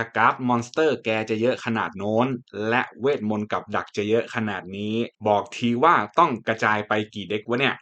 ถ้าการ์ดมอนสเตอร์แกจะเยอะขนาดโน้น และเวทมนต์กับดักจะเยอะขนาดนี้ บอกทีว่าต้องกระจายไปกี่เด็กวะเนี่ย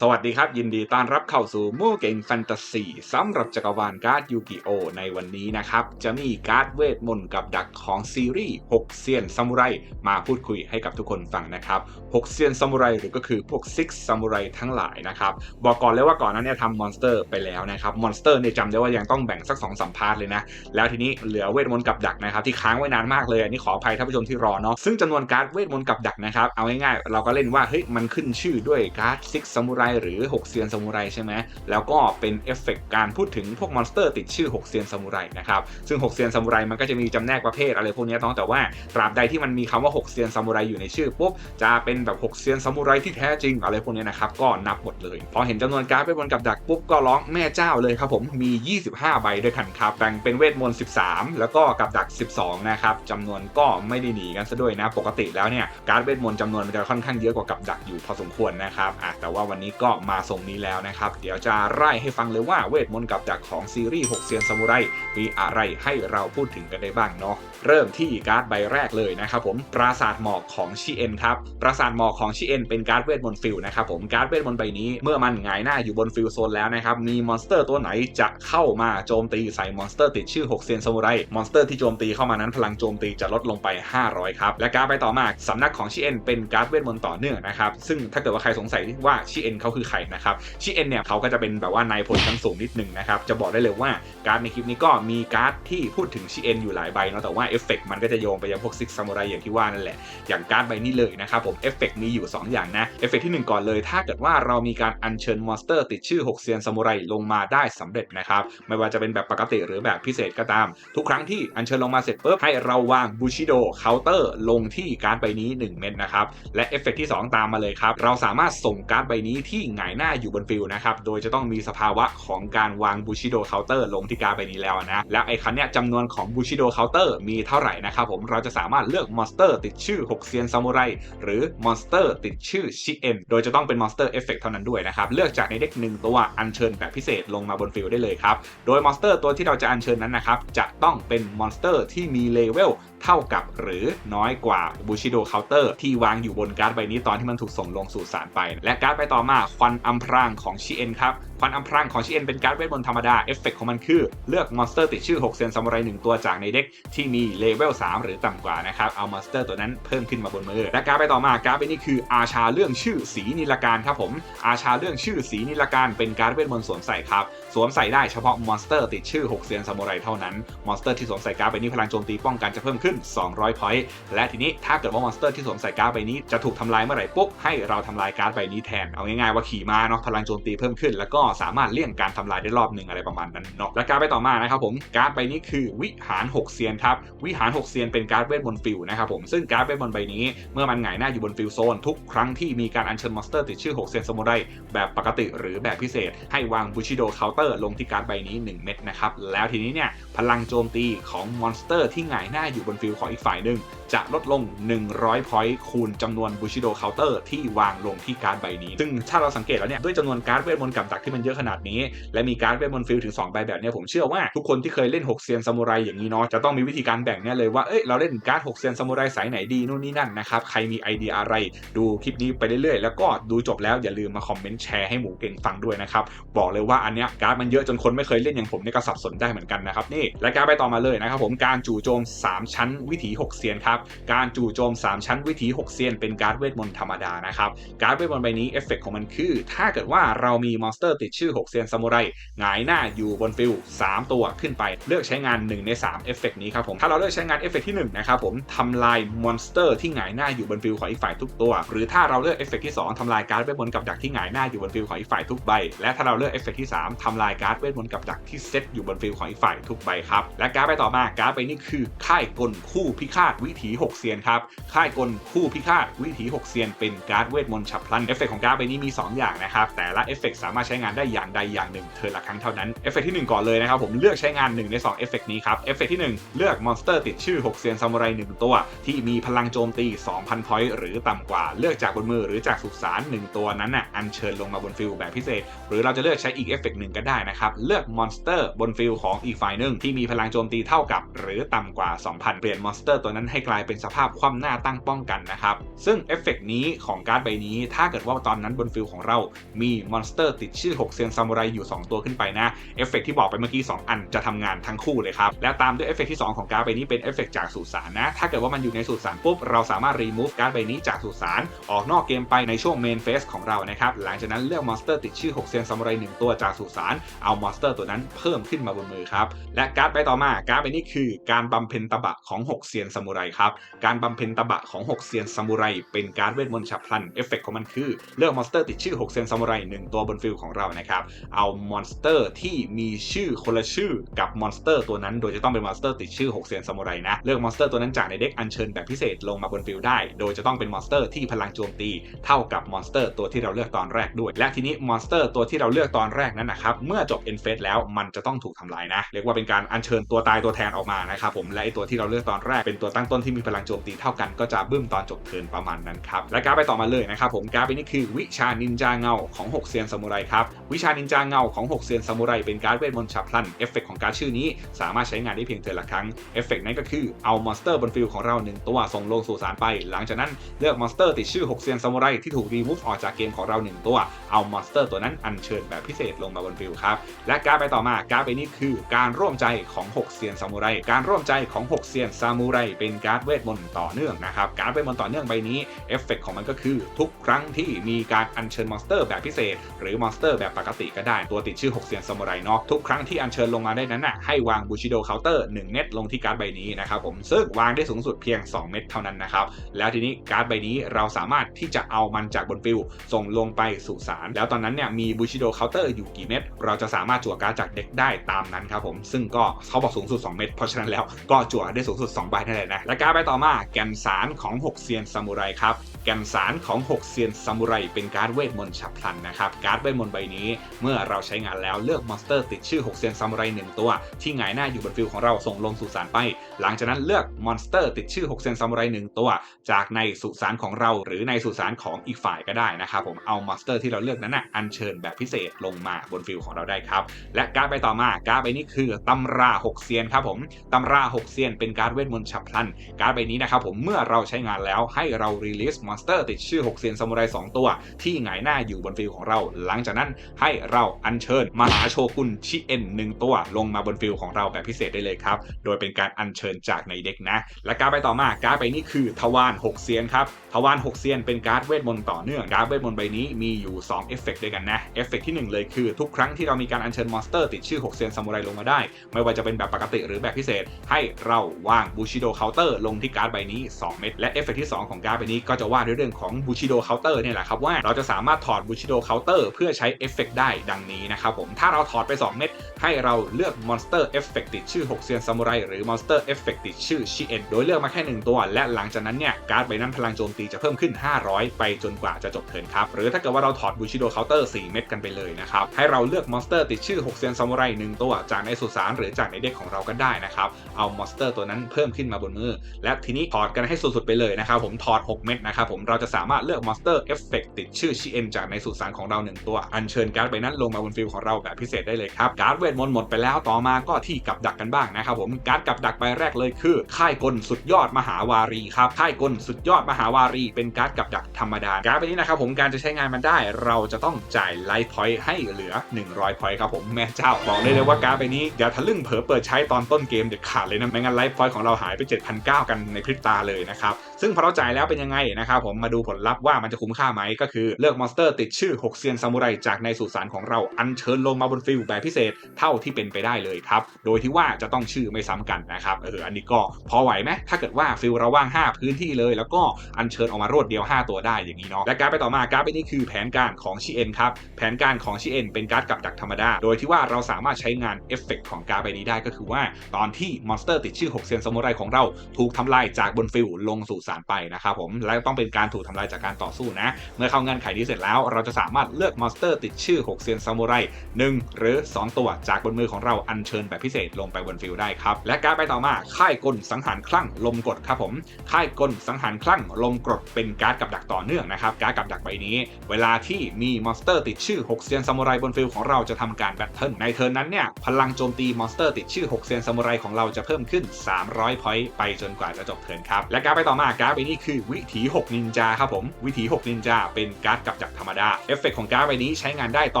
สวัสดีครับยินดีต้อนรับเข้าสู่มู่เก่งแฟนตาซีสำหรับจักรวาลการ์ดยูกิโอในวันนี้นะครับ จะมีการ์ดเวทมนต์กับดักของซีรีส์ 6 เซียนซามูไรมาพูดคุยให้กับทุกคนฟังนะครับ 6 เซียนซามูไรหรือก็คือพวกซิกซามูไรทั้งหลายนะครับ บอกก่อนเลยว่าก่อนหนั้นเนี่ยทำมอนสเตอร์ไปแล้วนะครับมอนสเตอร์เนี่ยจำได้ว่ายังต้องแบ่งสัก2องสัมพาร์ทเลยนะ แล้วทีนี้เหลือเวทมนต์กับดักนะครับที่ค้างไว้นานมากเลยอันนี้ขออภัยท่านผู้ชมที่รอเนาะซึ่งจำนวนการ์ดเวทมนต์กับดักนะครับเอาง่ายๆเราก็เล่นว่าเฮ้ยมันขึ้นชื่อด้วยการ์ดซิกซามูไรหรือ 6 เซียนซามูไรใช่ไหมแล้วก็เป็นเอฟเฟกต์การพูดถึงพวกมอนสเตอร์ติดชื่อ 6 เซียนซามูไรนะครับซึ่ง 6 เซียนซามูไรมันก็จะมีจำแนกประเภทอะไรพวกนี้ต้องแต่ว่าตราบใดที่มันมีคำว่า 6 เซียนซามูไรอยู่ในชื่อปุ๊บจะเป็นแบบ 6 เซียนซามูไรที่แท้จริงอะไรพวกนี้นะครับก็นับหมดเลยพอเห็นจำนวนการ์ดเวทมนกับดักปุ๊บก็ร้องแม่เจ้าเลยครับผมมี 25 ใบด้วยกันครับแบ่งเป็นเวทมนต์ 13 แล้วก็กับดัก 12 นะครับจำนวนก็ไม่ได้หนีกันซะด้วยนะ ปกติแล้วเนี่ยการ์ดเวทมนต์จำนวนมันจะค่อนข้างเยอะกว่ากับดักอยู่พอสมควรนะครับอะแต่ว่าวันนี้ก็มาทรงนี้แล้วนะครับ เดี๋ยวจะไล่ให้ฟังเลยว่าเวทมนต์กับดักของซีรีส์6เซียนซามูไรมีอะไรให้เราพูดถึงกันได้บ้างเนาะเริ่มที่การ์ดใบแรกเลยนะครับผมปราสาทหมอกของชิเอ็นครับปราสาทหมอกของชิเอ็นเป็นการ์ดเวทมนต์ฟิลนะครับผมการ์ดเวทมนต์ใบนี้เมื่อมันหงายหน้าอยู่บนฟิลโซนแล้วนะครับมีมอนสเตอร์ตัวไหนจะเข้ามาโจมตีใส่มอนสเตอร์ติดชื่อ6เซียนซามูไรมอนสเตอร์ที่โจมตีเข้ามานั้นพลังโจมตีจะลดลงไป 500ครับและการ์ดใบต่อมาสำนักของชิเอ็นเป็นการ์ดเวทมนต์ต่อเนื่องนะครับซึ่งถ้าเกิดว่าใครสงสัยว่าชิเอ็นเขาคือใครนะครับชิเอ็นเนี่ยเขาก็จะเป็นแบบว่านายพลชั้นสูงนิดหนึ่งนะครับจะบอกได้เลยว่าการ์ดในคลิปนี้ก็มีการ์ดที่พูดถึงชิเอ็นอยู่หลายใบเนาะแต่ว่าเอฟเฟกต์มันก็จะโยงไปยังพวกซิกซามูไรอย่างที่ว่านั่นแหละอย่างการ์ดใบนี้เลยนะครับผมเอฟเฟกต์มีอยู่ 2 อย่างนะเอฟเฟกต์ที่ 1 ก่อนเลย ถ้าเกิดว่าเรามีการอัญเชิญมอนสเตอร์ติดชื่อ6เซียนซามูไรลงมาได้สำเร็จนะครับไม่ว่าจะเป็นแบบปกติหรือแบบพิเศษก็ตาม ทุกครั้งที่อัญเชิญลงมาเสร็จปุ๊บให้เราวางบูชิโดเคาน์เตอร์ลงที่การ์ดใบนี้ 1 เม็ดนะครับและเอฟเฟกที่ 2 ตามมาเลยครับเราสามารถส่งการ์ดใบนี้ที่หงายหน้าอยู่บนฟิลนะครับ โดยจะต้องมีสภาวะของการวางบูชิโดเคาน์เตอร์ลงที่การ์ดใบนี้แล้วนะ แล้วไอ้คันเนี้ยจำนวนของบูชิโดเคาน์เตอร์มีเท่าไหร่นะครับผมเราจะสามารถเลือกมอนสเตอร์ติดชื่อ6เซียนซามูไรหรือมอนสเตอร์ติดชื่อชิเอ็นโดยจะต้องเป็นมอนสเตอร์เอฟเฟกเท่านั้นด้วยนะครับเลือกจากในเด็กหนึ่งตัวอัญเชิญแบบพิเศษลงมาบนฟิลได้เลยครับโดยมอนสเตอร์ตัวที่เราจะอัญเชิญนั้นนะครับจะต้องเป็นมอนสเตอร์ที่มีเลเวลเท่ากับหรือน้อยกว่าบูชิโดเคาน์เตอร์ที่วางอยู่บนการ์ดใบนี้ตอนที่มันถูกส่งลงสู่สารไป และการ์ดใบต่อมาควันอัมพรางของชิเอ็นครับ ควันอัมพรางของชิเอ็นเป็นการ์ดเวทมนต์ธรรมดา เอฟเฟกของมันคือ เลือกมอนสเตอร์ติดชื่อ 6 เซนซามูไรหนึ่งตัวจากในเด็กที่มีเลเวล 3 หรือต่ำกว่านะครับ เอามอนสเตอร์ตัวนั้นเพิ่มขึ้นมาบนมือ และการ์ดไปต่อมาการ์ดไปนี่คืออาชาเรื่องชื่อสีนิลการครับผม อาชาเรื่องชื่อสีนิลการเป็นการ์ดเวทมนต์สวมใส่ครับ สวมใส่ได้เฉพาะมอนสเตอร์ติดชื่อ 6 เซียนซามูไรเท่านั้น มอนสเตอร์ที่สวมใส่การ์ดใบนี้พลังโจมตีป้องกันจะเพิ่มขึ้น 200 พอยต์ และทีนี้ถ้าเกิดว่ามอนสเตอร์ที่สวมใส่การ์ดใบนี้จะถูกทำลายเมื่อไหร่ปุ๊บให้เราทำลายการ์ดใบนี้แทน เอาง่ายๆว่าขี่ม้าเนาะพลังโจมตีเพิ่มขึ้น แล้วก็สามารถเลี่ยงการทำลายได้รอบหนึ่งอะไรประมาณนั้นเนาะ และการ์ดใบต่อมานะครับผม การ์ดใบนี้คือวิหาร 6 เซียนครับวิหาร 6 เซียนเป็นการ์ดเวทมนต์ฟิลนะครับผมซึ่งการ์ดเวทมนต์ใบนี้เมื่อมันหงายหน้าอยู่บนฟิลโซนทุกครั้งที่มีการอัญเชิญมอนสเตอร์ติดชื่อ 6 เซียนซามูไรแบบปกติหรือแบบพิเศษให้วางบูชิโดเคาน์เตอร์ลงที่การ์ดใบนี้ 1 เม็ดนะครับ แล้วทีนี้เนี่ยพลังโจมตีของมอนสเตอร์ที่หงายหน้าอยู่บนฟิลของอีกฝ่ายหนึ่งจะลดลง 100 พอยต์คูณจำนวนบูชิโดเคาน์เตอร์ที่วางลงที่การ์ดใบนี้ ซึ่งถ้าเราสังเกตแล้วเนี่ยด้วยจำนวนการ์ดเวทมนต์กับดักที่มันเยอะขนาดนี้ และมีการ์ดเวทมนต์ฟิลถึง 2 ใบแบบนี้ผมเชื่อว่าทุกคนที่เคยเล่น 6 เซียนซามูไรอย่างนี้เนาะจะต้องมีวิธีการแบ่งเนี่ยเลยว่าเอ้ยเราเล่นการ์ด 6 เซียนซามูไรสายไหนดีนู่นนี่นั่นนะครับใครมีไอเดียอะไรดูคลิปนี้ไปเรื่อยๆ แล้วก็ดูจบแล้วอย่าลืมมาคอมเมนต์แชร์ให้หมูเก่งฟังด้วยนะครับบอกเลยว่าอันเนี้ยการ์ดมันเยอะจนคนไม่เคยเล่นอย่างผมนี่ก็สับสนได้เหมือนกันนะครับนี่และการไปต่อมาเลยนะครับผมการจู่โจม 3 ชั้นวิถี 6เซียนครับการจู่โจม 3 ชั้นวิถี 6เซียน เป็นการเวทมนต์ธรรมดานะครับการเวทมนต์ใบนี้เอฟเฟกของมันคือ ถ้าเกิดว่าเรามีมอนสเตอร์ติดชื่อ 6เซียนซามูไรหงายหน้าอยู่บนฟิล3ตัวขึ้นไปเลือกใช้งาน 1 ใน3เอฟเฟกนี้ครับผมถ้าเราเลือกใช้งานเอฟเฟกที่1นะครับผมทำลายมอนสเตอร์ที่หงายหน้าอยู่บนฟิลของอีกฝ่ายทุกตัว หรือถ้าเราเลือกเอฟเฟกที่ 2ทำลายการเวทมนต์กับดักที่หงายหน้าอยู่บนฟิลของอีกฝ่ายทุกใบและถ้าเราเลือกเอฟเฟกที่ 3ทำลายการ์ดเวทมนต์กับดักที่เซตอยู่บนฟิลของอีกฝ่ายทุกใบครับ และการ์ดไปต่อมาการ์ดไปนี้คือ ค่ายกลคู่พิฆาตวิถี 6 เซียนครับ ค่ายกลคู่พิฆาตวิถี 6 เซียน เป็นการ์ดเวทมนต์ฉับพลันเอฟเฟกของการ์ดใบนี้มี 2 อย่างนะครับ แต่ละเอฟเฟกสามารถใช้งานได้อย่างใดอย่างหนึ่งเทิร์นละครั้งเท่านั้นเอฟเฟกที่ 1 ก่อนเลยนะครับผมเลือกใช้งาน1ใน2เอฟเฟกนี้ครับเอฟเฟกที่ 1 เลือกมอนสเตอร์ติดชื่อ 6 เซียนซามูไร1ตัว ที่มีพลังโจมตี 2,000พอยต์หรือต่ำกว่าเลือกจากบนมือหรือจากสุสาน1ตัวนั้นน่ะอัญเชิญลงมาบนฟิลแบบพิเศษ หรือเราจะเลือกใช้อีกเอฟเฟกหนึ่งก็ได้นะครับ เลือกมอนสเตอร์บนฟิลของอีกฝ่ายหนึ่งที่มีพลังโจมตีเท่ากับ หรือต่ำกว่า 2,000 เปลี่ยนมอนสเตอร์ตัวนั้นให้กลายเป็นสภาพคว่ำหน้าตั้งป้องกันนะครับ ซึ่งเอฟเฟกนี้ของการ์ดใบนี้ ถ้าเกิดว่าตอนนั้นบนฟิลของเรา มีมอนสเตอร์ติดชื่อ 6 เซียนซามูไรอยู่ 2 ตัวขึ้นไปนะ เอฟเฟกที่บอกไปเมื่อกี้ 2 อันจะทำงานทั้งคู่เลยครับ และตามด้วยเอฟเฟกที่ 2 ของการ์ดใบนี้เป็นเอฟเฟกจากสุสานนะ ถ้าเกิดว่ามันอยู่ในสุสานปุ๊บ เราสามารถรีมูฟการ์ดใบนี้จากสุสานออกนอกเกมไปในช่วงเมนเฟสของเรานะครับ หลังจากนั้นเลือกมอนสเตอร์ติดชื่อ 6 เซียนซามูไร1ตัวจากสุสานเอามอนสเตอร์ตัวนั้นเพิ่มขึ้นมาบนมือครับ และการ์ดใบต่อมาการ์ดใบนี้คือการบำเพ็ญตบะของ 6เซียนซามูไรครับ การบำเพ็ญตบะของ 6เซียนซามูไรเป็นการ์ดเวทมนต์ฉับพลันเอฟเฟกของมันคือเลือกมอนสเตอร์ติดชื่อ 6 เซียนซามูไร1ตัวบนฟิลของเรานะครับ เอามอนสเตอร์ที่มีชื่อคนละชื่อกับมอนสเตอร์ตัวนั้น โดยจะต้องเป็นมอนสเตอร์ติดชื่อ 6 เซียนซามูไรนะ เลือกมอนสเตอร์ตัวนั้นจากในเด็กอัญเชิญแบบพิเศษลงมาบนฟิลได้ โดยจะต้องเป็นมอนสเตอร์ที่พลังโจมตี เท่ากับมอนสเตอร์ตัวที่เราเลือกตอนแรกด้วย และทีนี้มอนสเตอร์ตัวที่เราเลือกตอนแรกนั้นนะครับเมื่อจบเอ็นเฟสแล้วมันจะต้องถูกทำลายนะ เรียกว่าเป็นการอัญเชิญตัวตายตัวแทนออกมานะครับผมและไอตัวที่เราเลือกตอนแรกเป็นตัวตั้งต้นที่มีพลังโจมตีเท่ากันก็จะบึ้มตอนจบเทิร์นประมาณนั้นครับและการไปต่อมาเลยนะครับผมการไปนี่คือวิชานินจาเงาของ6เซียนซามูไรครับวิชานินจาเงาของ6เซียนซามูไรเป็นการ์ดเวทมนต์ฉับพลันเอฟเฟกของการ์ดชื่อนี้สามารถใช้งานได้เพียงเทิร์นละครั้งเอฟเฟกนั้นก็คือเอามอนสเตอร์บนฟิลของเรา1ตัวส่งลงสู่สารไป หลังจากนั้นเลือกมอนสเตอร์ติดชื่อ6เซียนซามูไรที่ถูกรีมูฟออกจากเกมของเรา1ตัวเอามอนสเตอร์ตัวนั้นอัญเชิญแบบพิเศษลงมาบนฟิลครับ และการไปต่อมาการไปนี้คือการร่วมใจของ6เซียนซามูไร การร่วมใจของ6เซียนซามูไรเป็นการ์ดเวทมนต์ต่อเนื่องนะครับการ์ดเวทมนต์ต่อเนื่องใบนี้เอฟเฟกของมันก็คือทุกครั้งที่มีการอัญเชิญมอนสเตอร์แบบพิเศษ หรือมอนสเตอร์แบบปกติก็ได้ตัวติดชื่อ6เซียนซามูไรเนาะทุกครั้งที่อัญเชิญลงมาได้นั้นน่ะให้วางบูชิโดเคาน์เตอร์1เม็ดลงที่การ์ดใบนี้นะครับผมซึ่งวางได้สูงสุดเพียง 2 เม็ดเท่านั้นนะครับแล้วทีนี้การ์ดใบนี้เราสามารถที่จะเอามันจากบนฟิลส่งลงไปสู่สารแล้วตอนนั้นเนี่ยมีบูชิโดเคาน์เตอร์อยู่กี่เม็ดเราจะสามารถจั่วการ์ดจากเด็กได้ตามนั้นครับผมซึ่งก็เขาบอกสูงสุด 2 เม็ดเพราะฉะนั้นแล้วก็จั่วได้สูงสุด 2 ใบนั่นแหละนะและการ์ดใบต่อมาแกนสารของ 6 เซียนซามูไรครับแกนสารของ 6 เซียนซามูไรเป็นการ์ดเวทมนต์ฉับพลันนะครับการ์ดเวทมนต์ใบนี้ เมื่อเราใช้งานแล้วเลือกมอนสเตอร์ติดชื่อ 6 เซียนซามูไร1ตัว ที่หงายหน้าอยู่บนฟิลของเราส่งลงสู่สารไป หลังจากนั้นเลือกมอนสเตอร์ติดชื่อ 6 เซียนซามูไร1ตัว จากในสุสานของเรา หรือในสุสานของอีกฝ่ายก็ได้นะครับผมเอามอนสเตอร์ที่เราเลือกนั้นนะอัญเชิญแบบพิเศษลงมาบนฟิลของเราได้ครับ และการ์ดใบต่อมาการ์ดใบนี้คือตำรา6เซียนครับผมตำรา6เซียนเป็นการ์ดเวทมนต์ฉับพลัน การ์ดใบนี้นะครับผมเมื่อเราใช้งานแล้วให้เรารีลิสมอนสเตอร์ติดชื่อ6เซียนซามูไร2ตัว ที่หงายหน้าอยู่บนฟิลของเรา หลังจากนั้นให้เราอัญเชิญมหาโชกุนชิเอ็นหนึ่งตัวลงมาบนฟิลของเราแบบพิเศษได้เลยครับโดยเป็นการอัญเชิญจากในเด็กนะ และการ์ดใบต่อมาการ์ดใบนี้คือทวาร6เซียนครับทวาร6เซียนเป็นการ์ดเวทมนต์ต่อเนื่องการ์ดเวทมนต์ใบนี้มีอยู่2เอฟเฟกต์ด้วยกันนะเอฟเฟกต์ที่หนึ่งเลยคือทุกครั้งที่เรามีการอัญเชิญมอนสเตอร์ติดชื่อ 6 เซียนซามูไรลงมาได้ ไม่ว่าจะเป็นแบบปกติหรือแบบพิเศษ ให้เราวางบูชิโดเคาน์เตอร์ลงที่การ์ดใบนี้ 2 เม็ดและเอฟเฟกต์ที่ 2 ของการ์ดใบนี้ก็จะว่าด้วยเรื่องของบูชิโดเคาน์เตอร์เนี่ยแหละครับว่าเราจะสามารถถอดบูชิโดเคาน์เตอร์เพื่อใช้เอฟเฟกต์ได้ดังนี้นะครับผมถ้าเราถอดไป 2 เม็ดให้เราเลือกมอนสเตอร์เอฟเฟกต์ติดชื่อ 6 เซียนซามูไรหรือมอนสเตอร์เอฟเฟกต์ติดชื่อชิเอ็นโดยเลือกมาแค่ 1 ตัว และหลังจากนั้นเนี่ยการ์ดใบนั้นพลังโจมตีจะเพิ่มขึ้น 500 ไปจนกว่าจะจบเทิร์นครับหรือถ้าเกิดว่าเราถอดบูชิโดเคาน์เตอร์4เม็ดกันไปเลยนะครับให้เราเลือกมอนสเตอร์ติดชื่อ6เซียนซามูไร1ตัวจากในสุสานหรือจากในเด็กของเราก็ได้นะครับเอามอนสเตอร์ตัวนั้นเพิ่มขึ้นมาบนมือ และทีนี้ถอดกันให้สุดๆไปเลยนะครับผมถอด 6 เม็ดนะครับผมเราจะสามารถเลือกมอนสเตอร์เอฟเฟกต์ติดชื่อชิเอ็นจากในสุสานของเรา1ตัวอัญเชิญการ์ดใบนั้นลงมาบนฟิลของเราแบบพิเศษได้เลยครับการ์ดเวทมนต์หมดไปแล้วต่อมาก็ที่กับดักกันบ้างนะครับผมการ์ดกับดักใบแรกเลยคือ ค่ายกลสุดยอดมหาวารีครับค่ายกลสุดยอดมหาวารี เป็นการ์ดกับดักธรรมดาการ์ดใบนี้นะครับผมการจะใช้งานมันได้ เราจะต้องจ่ายไลฟ์พอยต์ให้เหลือ100พอยต์ครับผมแม่เจ้าบอกเลยเลยว่าการ์ดใบนี้อย่าทะลึ่งเผลอเปิดใช้ตอนต้นเกมเด็ดขาดเลยนะไม่งั้นไลฟ์พอยต์ของเราหายไป 7,900 กันในพริบตาเลยนะครับซึ่งพอเราจ่ายแล้วเป็นยังไงนะครับผมมาดูผลลัพธ์ว่ามันจะคุ้มค่าไหมก็คือเลือกมอนสเตอร์ติดชื่อ6เซียนซามูไรจากในสุสานของเราอัญเชิญลงมาบนฟิลแบบพิเศษเท่าที่เป็นไปได้เลยครับโดยที่ว่าจะต้องชื่อไม่ซ้ำกันนะครับเอออันนี้ก็พอไหวไหมถ้าเกิดว่าฟิลเราว่าง 5 พื้นที่เลย แล้วก็อัญเชิญออกมารวดเดียว 5 ตัวได้อย่างนี้เนาะและการไปต่อมาการไปนี้คือแผนการของชิเอ็นครับแผนการของชิเอ็นเป็นการ์ดกับดักธรรมดา โดยที่ว่าเราสามารถใช้งานเอฟเฟกของการ์ดใบนี้ได้ก็คือว่า ตอนที่มอนสเตอร์ติดชื่อ 6 เซียนซามูไรของเราถูกทำลายจากบนฟิลลงสู่สารไปนะครับผมและต้องเป็นการถูกทำลายจากการต่อสู้นะ เมื่อเข้าเงื่อนไขนี้เสร็จแล้ว เราจะสามารถเลือกมอนสเตอร์ติดชื่อ 6 เซียนซามูไร1หรือ 2 ตัวจากบนมือของเราอัญเชิญแบบพิเศษลงไปบนฟิลได้ครับและการไปต่อมาค่ายกลสังหารคลั่งลมกดครับผมค่ายกลสังหารคลั่งลมกดเป็นการ์ดกับดักต่อเนื่องนะครับการ์ดกับดักใบนี้ เวลาที่มีมอนสเตอร์ติดชื่อ 6 เซียนซามูไรบนฟิลของเราราจะทำการแบทเทิลในเทิร์นนั้นเนี่ยพลังโจมตีมอนสเตอร์ติดชื่อ 6 เซียนซามูไรของเราจะเพิ่มขึ้น 300 พอยต์ไปจนกว่าจะจบเทิร์นครับ และการ์ดไปต่อมาการ์ดใบนี้คือวิถี 6 นินจาครับผม วิถี 6 นินจาเป็นการ์ดกับดักธรรมดา เอฟเฟกต์ของการ์ดใบนี้ใช้งานได้ต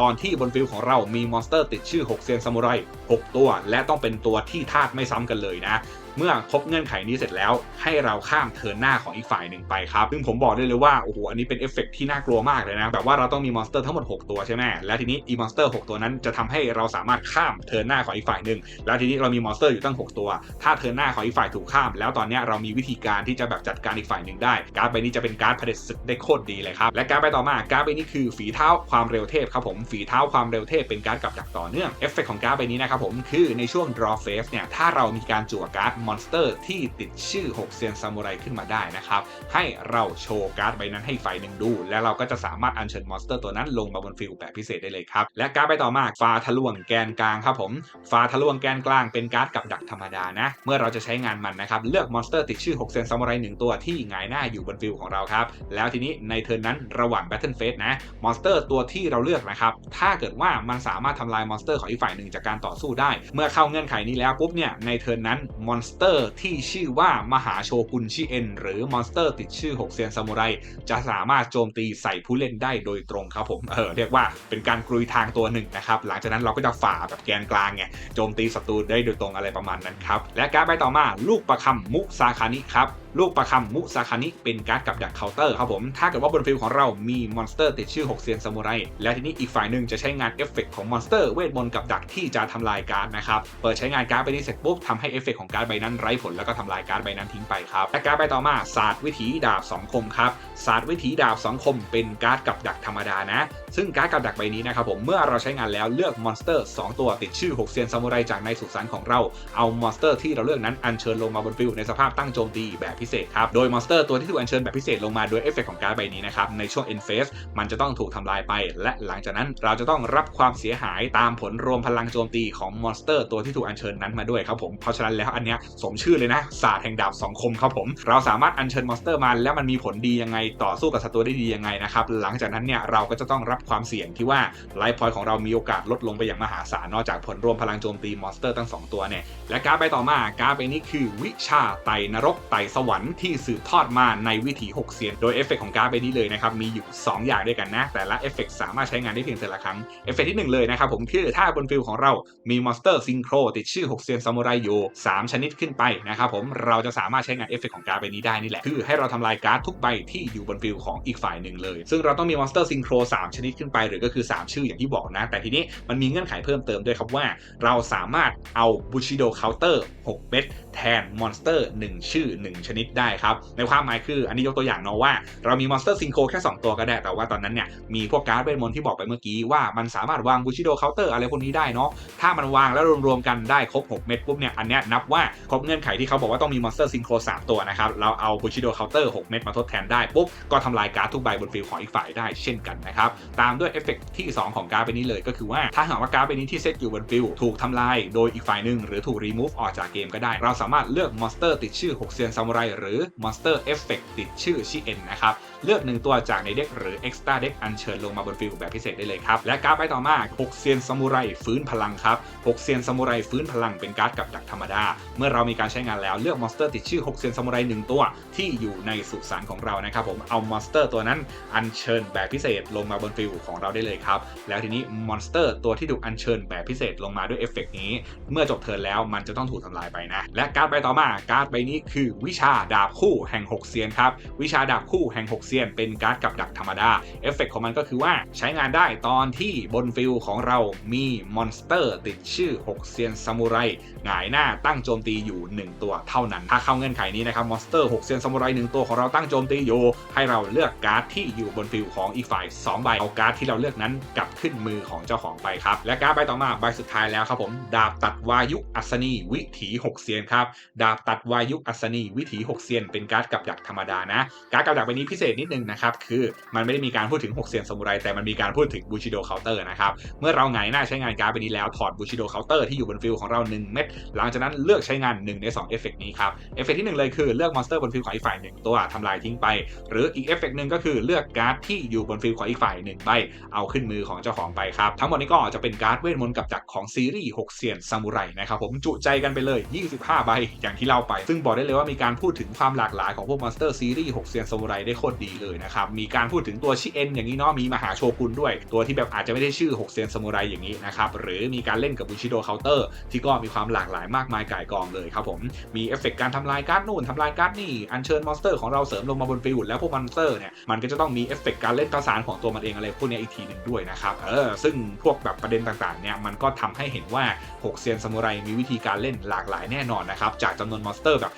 อนที่บนฟิลของเรามีมอนสเตอร์ติดชื่อ 6 เซียนซามูไร 6 ตัว และต้องเป็นตัวที่ธาตุไม่ซ้ำกันเลยนะ เมื่อครบเงื่อนไขนี้เสร็จแล้ว ให้เราข้ามเทิร์นหน้าของอีกฝ่ายหนึ่งไปครับซึ่งผมบอกได้เลยว่าโอ้โหอันนี้เป็นเอฟเฟกต์ที่น่ากลัวมากเลยนะแบบว่าเราต้องมีมอนสเตอร์ทั้งหมด 6 ตัวใช่ไหมและทีนี้อีมอนสเตอร์ 6 ตัวนั้นจะทำให้เราสามารถข้ามเทิร์นหน้าของอีกฝ่ายหนึ่งแล้วทีนี้เรามีมอนสเตอร์อยู่ตั้ง 6 ตัว ถ้าเทิร์นหน้าของอีกฝ่ายถูกข้าม แล้วตอนนี้เรามีวิธีการที่จะแบบจัดการอีกฝ่ายหนึ่งได้ การ์ดใบนี้จะเป็นการ์ดเผด็จศึกได้โคตรดีเลยครับและการ์ดใบต่อมาการ์ดใบนี้คือฝีเท้าความเร็วเทพครับผมฝีเท้าความเร็วเทพเป็นการ์ดกับดักต่อเนื่องเอฟเฟกต์ของการ์ดใบนี้นะครับผมคือในช่วง draw phase เนี่ยถ้าเรามีการจั่วการ์ดมอนสเตอร์ที่ติดชื่อ 6 เซียนซามูไรขึ้นมาได้นะครับ ให้เราโชว์การ์ดใบนั้นให้ฝ่ายหนึ่งดู และเราก็จะสามารถอัญเชิญมอนสเตอร์ตัวนั้นลงมาบนฟิลแบบพิเศษได้เลยครับ และการ์ดใบต่อมาฟ้าทะลวงแกนกลางครับผมฟ้าทะลวงแกนกลางเป็นการ์ดกับดักธรรมดานะ เมื่อเราจะใช้งานมันนะครับเลือกมอนสเตอร์ติดชื่อ 6 เซียนซามูไร1ตัวที่หงายหน้าอยู่บนฟิลของเราครับแล้วทีนี้ในเทิร์นนั้นระหว่าง Battle Phase นะมอนสเตอร์ตัวที่เราเลือกนะครับถ้าเกิดว่ามันสามารถทำลายมอนสเตอร์ของอีกฝ่ายหนึ่งจากการต่อสู้ได้ เมื่อเข้าเงื่อนไขนี้แล้วปุ๊บเนี่ยในเทิร์นนั้นมอนสเตอร์ที่ชื่อว่ามหาโชกุนชิเอ็นหรือมอนสเตอร์ติดชื่อ 6 เซียนซามูไร จะสามารถโจมตีใส่ผู้เล่นได้โดยตรงครับผม เออเรียกว่าเป็นการกรุยทางตัวหนึ่งนะครับ หลังจากนั้นเราก็จะฝ่าแบบแกนกลางไงโจมตีศัตรูได้โดยตรงอะไรประมาณนั้นครับ และการ์ดใบต่อมาลูกประคำมุซาคานิครับ ลูกประคำมุซาคานิเป็นการ์ดกับดักเคาน์เตอร์ครับผม ถ้าเกิดว่าบนฟิลของเรามีมอนสเตอร์ติดชื่อ 6 เซียนซามูไร และทีนี้อีกฝ่ายหนึ่งจะใช้งานเอฟเฟกของมอนสเตอร์เวทมนต์กับดักที่จะทำลายการ์ดนะครับ เปิดใช้งานการ์ดใบนี้เสร็จปุ๊บทำให้เอฟเฟกของการ์ดใบนั้นไร้ผลแล้วก็ทำลายการ์ดใบนั้นทิ้งไปครับและการ์ดใบต่อมาศาสตร์วิถีดาบสองคมครับศาสตร์วิถีดาบสองคม เป็นการ์ดกับดักธรรมดานะ ซึ่งการ์ดกับดักใบนี้นะครับผมเมื่อเราใช้งานแล้วเลือกมอนสเตอร์ 2 ตัวติดชื่อ 6 เซียนซามูไรจากในสุสานของเราเอามอนสเตอร์ที่เราเลือกนั้นอัญเชิญลงมาบนฟิลในสภาพตั้งโจมตีแบบพิเศษครับ โดยมอนสเตอร์ตัวที่ถูกอัญเชิญแบบพิเศษลงมาโดยเอฟเฟกของการ์ดใบนี้นะครับ ในช่วง end phase มันจะต้องถูกทำลายไป และหลังจากนั้นเราจะต้องรับความเสียหายตามผลรวมพลังโจมตีของมอนสเตอร์ตัวที่ถูกอัญเชิญนั้นมาด้วยครับผม เพราะฉะนั้นแล้วอันเนี้ยสมชื่อเลยนะศาสตร์แห่งดาบสองคมครับผม เราสามารถอัญเชิญมอนสเตอร์มาแล้วมันมีผลดียังไงต่อสู้กับศัตรูได้ดียังไงนะครับ หลังจากนั้นเนี่ยเราก็จะต้องรับความเสี่ยงที่ว่าไลฟ์พอยต์ของเรามีโอกาสลดลงไปอย่างมหาศาลนอกจากผลรวมพลังโจมตีมอนสเตอร์ทั้งสองตัวเนี่ยและการ์ดใบต่อมาการ์ดใบนี้คือวิชาไตนรกไตสวรรค์ที่สืบทอดมาในวิถี6เซียน โดยเอฟเฟกของการ์ดใบนี้เลยนะครับ มีอยู่ 2 อย่างด้วยกันนะ แต่ละเอฟเฟกสามารถใช้งานได้เพียงแต่ละครั้ง เอฟเฟกที่หนึ่งเลยนะครับผมคือถ้าบนฟิลของเรามีมอนสเตอร์ซิงโครติดชื่อ 6เซียนซามูไรอยู่ 3 ชนิดขึ้นไปนะครับผมเราจะสามารถใช้งานเอฟเฟกของการ์ดใบนี้ได้นี่แหละ คือให้เราทำลายการ์ดทุกใบที่อยู่บนฟิลของอีกฝ่ายหนึ่งเลย ซึ่งเราต้องมีมอนสเตอร์ซิงโคร3ชนิดขึ้นไปหรือก็คือ 3 ชื่ออย่างที่บอกนะ แต่ทีนี้มันมีเงื่อนไขเพิ่มเติมด้วยครับว่า เราสามารถเอาบูชิโดเคาน์เตอร์6เม็ด แทนมอนสเตอร์1ชื่อ 1 ชนิดได้ครับ ในความหมายคืออันนี้ยกตัวอย่างเนาะว่า เรามีมอนสเตอร์ซิงโคแค่ 2 ตัวก็ได้ แต่ว่าตอนนั้นเนี่ยมีพวกการ์ดเวทมนต์ที่บอกไปเมื่อกี้ว่ามันสามารถวางบูชิโดเคาน์เตอร์อะไรพวกนี้ได้เนาะถ้ามันวางแล้วรวมๆกันได้ครบ 6 เม็ดปุ๊บเนี่ยอันเนี้ยนับว่าครบเงื่อนไขที่เขาบอกว่าต้องมีมอนสเตอร์ซิงโคร3ตัวนะครับเราเอาบูชิโดเคาน์เตอร์6เม็ดมาทดแทนได้ปุ๊บก็ทำลายการ์ดทุกใบบนฟิลของอีกฝ่ายได้เช่นกันนะครับตามด้วยเอฟเฟกที่ 2 ของการ์ดใบนี้เลยก็คือว่าถ้าหากว่าการ์ดใบนี้ที่เซตอยู่บนฟิลถูกทำลายโดยอีกฝ่ายหนึ่งหรือถูกรีมูฟออกจากเกมก็ได้เราสามารถเลือกมอนสเตอร์ติดชื่อ 6 เซียนซามูไรหรือมอนสเตอร์เอฟเฟกติดชื่อชิเอ็นนะครับ เลือก 1 ตัวจากในเด็กหรือ Extra Deck อัญเชิญลงมาบนฟิลแบบพิเศษได้เลยครับ และการ์ดใบต่อมา 6 เซียนซามูไรฟื้นพลังครับ 6 เซียนซามูไรฟื้นพลังเป็นการ์ดกับดักธรรมดา เมื่อเรามีการใช้งานแล้วเลือกมอนสเตอร์ติดชื่อ 6 เซียนซามูไร1ตัวที่อยู่ในสุสานของเรานะครับผมเอามอนสเตอร์ตัวนั้นอัญเชิญแบบพิเศษลงมาบนฟิลของเราได้เลยครับแล้วทีนี้มอนสเตอร์ตัวที่ถูกอัญเชิญแบบพิเศษลงมาด้วยเอฟเฟกนี้ เมื่อจบเทิร์นแล้วมันจะต้องถูกทำลายไปนะและการ์ดใบต่อมาการ์ดใบนี้คือวิชาดาบคู่แห่ง 6เซียนครับวิชาดาบคู่แห่ง 6เซียน เป็นการ์ดกับดักธรรมดาเอฟเฟกของมันก็คือว่าใช้งานได้ตอนที่บนฟิลของเรามีมอนสเตอร์ติดชื่อ 6 เซียนซามูไรหงายหน้าตั้งโจมตีอยู่ 1 ตัวเท่านั้น ถ้าเข้าเงื่อนไขนี้นะครับมอนสเตอร์6เซียนซามูไร1ตัวของเราตั้งโจมตีอยู่ ให้เราเลือกการ์ดที่อยู่บนฟิลของอีกฝ่าย2ใบเอาการ์ดที่เราเลือกนั้นกลับขึ้นมือของเจ้าของไปครับและการ์ดใบต่อมาใบสุดท้ายแล้วครับผมดาบตัดวายุอัศนีวิถี 6 เซียนครับดาบตัดวายุอัศนีวิถี6เซียนเป็นการ์ดกับดักธรรมดานะ การ์ดกับดักใบนี้พิเศษนิดนึงนะครับคือมันไม่ได้มีการพูดถึง6เซียนซามูไรแต่มันมีการพูดถึงบูชิโดเคาน์เตอร์นะครับเมื่อเราหงหน้าใช้งานการ์ดใบนี้แล้วถอดบูชิโดเคาน์เตอร์ที่อยู่บนฟิลของเรา 1 เม็ดหลังจากนั้นเลือกใช้งาน 1 ใน 2 เอฟเฟกนี้ครับเอฟเฟกที่1เลยคือเลือกมอนสเตอร์บนฟิลของอีกฝ่าย1ตัวทำลายทิ้งไป หรืออีกเอฟเฟกหนึ่งก็คือเลือกการ์ดที่อยู่บนฟิลของอีกฝ่าย1ใบเอาขึ้นมือของเจ้าของไปครับทั้งหมดนี้ก็จะเป็นการ์ดเวทมนต์กับดักของซีรีส์6เซียนซามูไรนะครับผมจุใจกันไปเลย 25ใบอย่างที่เล่าไป ซึ่งบอกได้เลยว่ามีการพูดถึงความหลากหลายของพวกมอนสเตอร์ซีรีส์6เซียนซามูไรได้โคตรดีเลยนะครับ มีการพูดถึงตัวชิเอ็นอย่างนี้เนาะมีมหาโชกุนด้วย ตัวที่แบบอาจจะไม่ได้ชื่อ6เซียนซามูไรอย่างนี้นะครับหรือมีการเล่นกับบูชิโดเคาน์เตอร์ที่ก็มีความหลากหลายมากมายก่ายกองเลยครับผมมีเอฟเฟกต์การทำลายการ์ดนู่นทำลายการ์ดนี่อัญเชิญมอนสเตอร์ของเราเสริมลงมาบนฟิลด์แล้วพวกมอนสเตอร์เนี่ยมันก็จะต้องมีเอฟเฟกต์การเล่นประสานของตัวมันเองอะไรพวกนี้อีกทีหนึ่งด้วยนะครับเออซึ่งพวกแบบประเด็นต่างๆเนี่ยมันก็ทำให้เห็นว่า6เซียนซามูไรมีวิธีการเล่นหลากหลายแน่นอนนะครับจากจำนวนมอนสเตอร์แบบ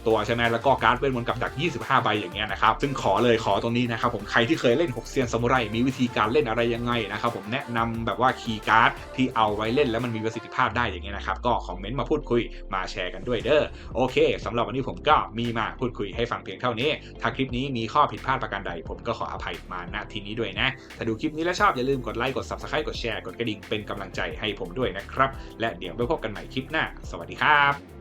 20-30 ตัวใช่ไหมแล้วก็การ์ดเวทมนต์กับดัก 25 ใบอย่างเงี้ยนะครับซึ่งขอเลยขอตรงนี้นะครับผมใครที่เคยเล่น 6เซียนซามูไรมีวิธีการเล่นอะไรยังไงนะครับผมแนะนำแบบว่าคีย์การ์ดที่เอาไว้เล่นแล้วมันมีประสิทธิภาพได้อย่างเงี้ยนะครับก็คอมเมนต์มาพูดคุยมาแชร์กันด้วยเด้อโอเคสำหรับวันนี้ผมก็มีมาพูดคุยให้ฟังเพียงเท่านี้ ถ้าคลิปนี้มีข้อผิดพลาดประการใด ผมก็ขออภัยมาณที่นี้ด้วยนะ ถ้าดูคลิปนี้แล้วชอบอย่าลืมกดไลค์กด subscribe กดแชร์กดกระดิ่งเป็นกำลังใจให้ผมด้วยนะครับและเดี๋ยวไปพบกันใหม่คลิปหน้า สวัสดีครับ